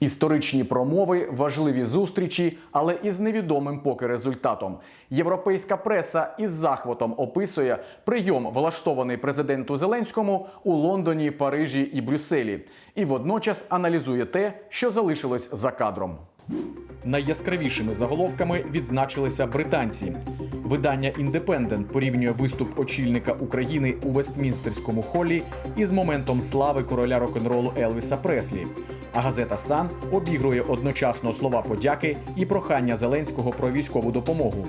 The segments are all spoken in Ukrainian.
Історичні промови, важливі зустрічі, але із невідомим поки результатом. Європейська преса із захватом описує прийом, влаштований президенту Зеленському у Лондоні, Парижі і Брюсселі, і водночас аналізує те, що залишилось за кадром. Найяскравішими заголовками відзначилися британці. Видання Індепендент порівнює виступ очільника України у Вестмінстерському холі із моментом слави короля рок-н-ролу Елвіса Преслі. А газета Сан обігрує одночасно слова подяки і прохання Зеленського про військову допомогу.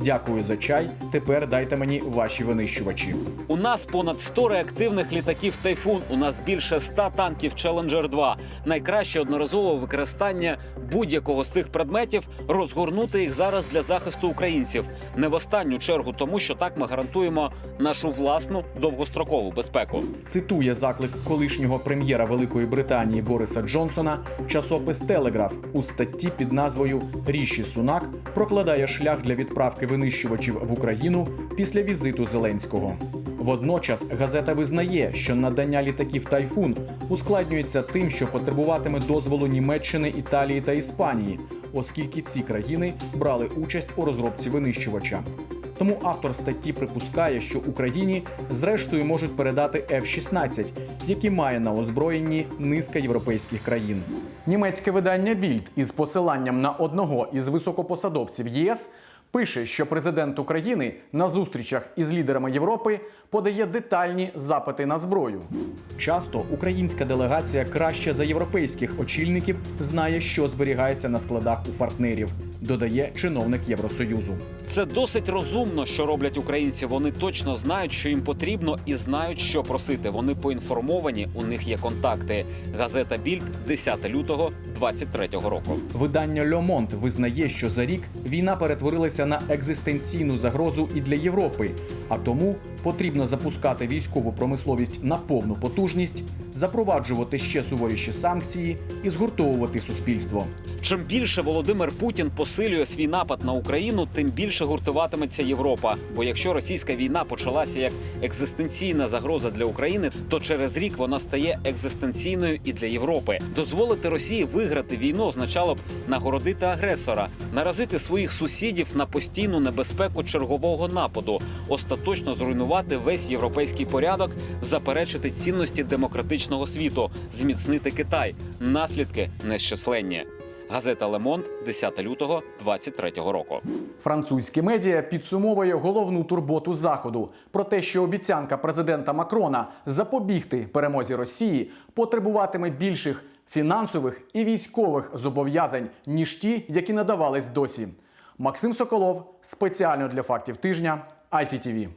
Дякую за чай. Тепер дайте мені ваші винищувачі. У нас понад 100 реактивних літаків Тайфун. У нас більше 100 танків Challenger 2 Найкраще одноразове використання будь-якого з цих предметів розгорнути їх зараз для захисту українців. Не в останню чергу, тому що так ми гарантуємо нашу власну довгострокову безпеку. Цитує заклик колишнього прем'єра Великої Британії Бориса Джонсона часопис Телеграф у статті під назвою Ріші Сунак прокладає шлях для відправки винищувачів в Україну після візиту Зеленського. Водночас газета визнає, що надання літаків Тайфун ускладнюється тим, що потребуватиме дозволу Німеччини, Італії та Іспанії, оскільки ці країни брали участь у розробці винищувача. Тому автор статті припускає, що Україні зрештою можуть передати F-16, які має на озброєнні низка європейських країн. Німецьке видання Більд із посиланням на одного із високопосадовців ЄС пише, що президент України на зустрічах із лідерами Європи подає детальні запити на зброю. Часто українська делегація краще за європейських очільників знає, що зберігається на складах у партнерів, додає чиновник Євросоюзу. Це досить розумно, що роблять українці. Вони точно знають, що їм потрібно, і знають, що просити. Вони поінформовані. У них є контакти. Газета Більд, 10 лютого 23-го року. Видання Monde визнає, що за рік війна перетворилася на екзистенційну загрозу і для Європи, а тому потрібно запускати військову промисловість на повну потужність, запроваджувати ще суворіші санкції і згуртовувати суспільство. Чим більше Володимир Путін посилює свій напад на Україну, тим більше гуртуватиметься Європа. Бо якщо російська війна почалася як екзистенційна загроза для України, то через рік вона стає екзистенційною і для Європи. Дозволити Росії виграти війну означало б нагородити агресора, наразити своїх сусідів на постійну небезпеку чергового нападу, остаточно зруйнувати весь європейський порядок, заперечити цінності демократичного світу, зміцнити Китай. Наслідки нещасленні. Газета Лемонт, 10 лютого 23-го року. Французькі медіа підсумовує головну турботу заходу про те, що обіцянка президента Макрона запобігти перемозі Росії потребуватиме більших фінансових і військових зобов'язань ніж ті, які надавались досі. Максим Соколов спеціально для фактів тижня ICTV.